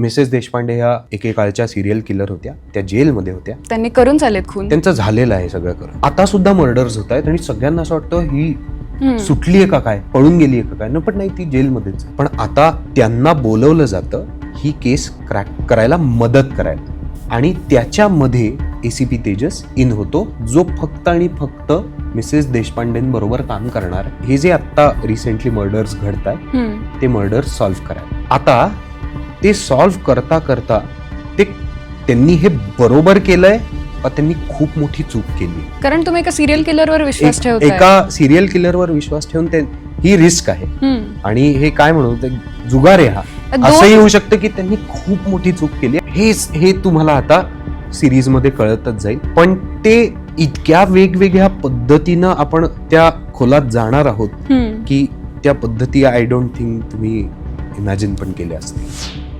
Mrs Deshpande ह्या एकेकाळच्या serial killer होत्या. त्या जेलमध्ये होत्या. त्यांनी करून चालेत खून. त्यांचं झालेलं आहे सगळं करून. आता सुद्धा मर्डर्स होत आहेत आणि सगळ्यांना असं वाटतं ही. सुटली आहे का काय? पळून गेली आहे का काय? न पण नाही ती जेलमध्येच. पण आता त्यांना बोलवलं जातं ही केस क्रॅक करायला मदत करायला. आणि त्याच्यामध्ये एसीपी तेजस इन होतो. जो फक्त आणि फक्त मिसेस देशपांडेंबरोबर काम करणार. हे जे आता रिसेंटली मर्डर्स घडत आहेत. ते मर्डर सॉल्व्ह करायला. आता ते सॉल्व्ह करता करता ते त्यांनी हे बरोबर केलंय त्यांनी खूप मोठी चूक केली? कारण तुम्ही एका सिरियल किलरवर विश्वास ठेवताय. एका सिरियल किलरवर विश्वास ठेवून ते ही रिस्क आहे. आणि हे काय म्हणू ते जुगार हा. असंही होऊ शकतं की त्यांनी खूप मोठी चूक केली हे हे तुम्हाला आता सिरीजमध्ये कळतच जाईल. पण ते इतक्या वेगवेगळ्या पद्धतीनं आपण त्या खोलात जाणार आहोत. की त्या पद्धती आय डोंट थिंक तुम्ही इमॅजिन पण केले असतील